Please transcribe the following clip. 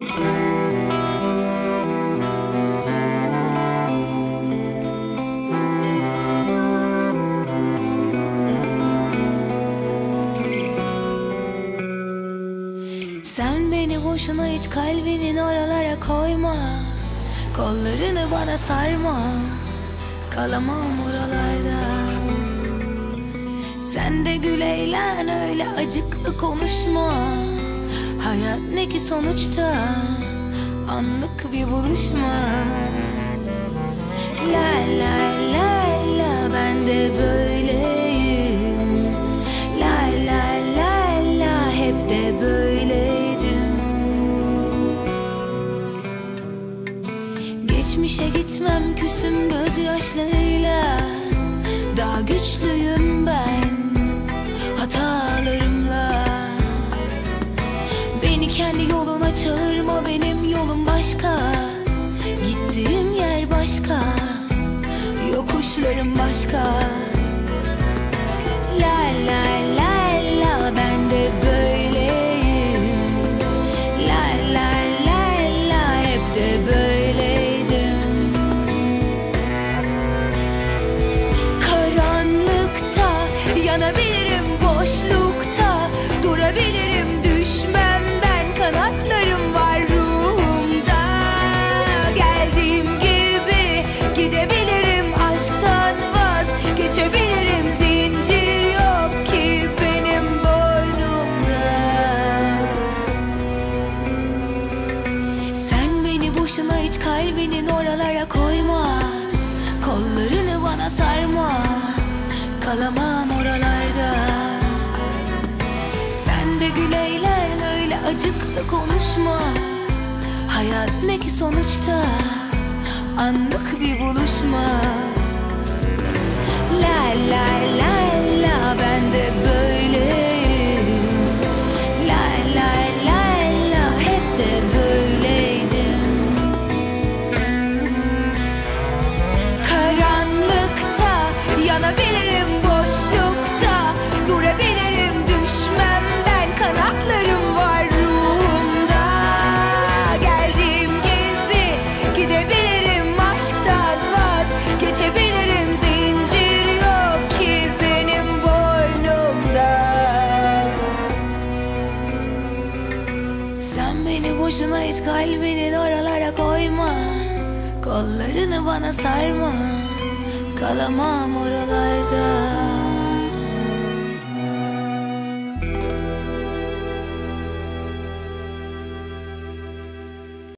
Sen beni boşuna hiç kalbinin oralara koyma. Kollarını bana sarma. Kalamam oralarda. Sen de gül eğlen öyle acıklı konuşma ne ki sonuçta Anlık bir buluşma. La la la la ben de böyleyim. La la la la hep de böyleydim. Geçmişe gitmem küsüm gözyaşlarıyla. Daha güçlüyüm kendi yoluna çağırma benim yolum başka. Gittiğim yer başka. Yokuşlarım başka kalbinin oralara koyma. Kollarını bana sarma. Kalamam oralarda. Sen de gül eğlen öyle acıklı konuşma. Hayat ne ki sonuçta? Anlık bir buluşma Sen beni boşuna hiç kalbinin oralara koyma. Kollarını bana sarma. Kalamam oralarda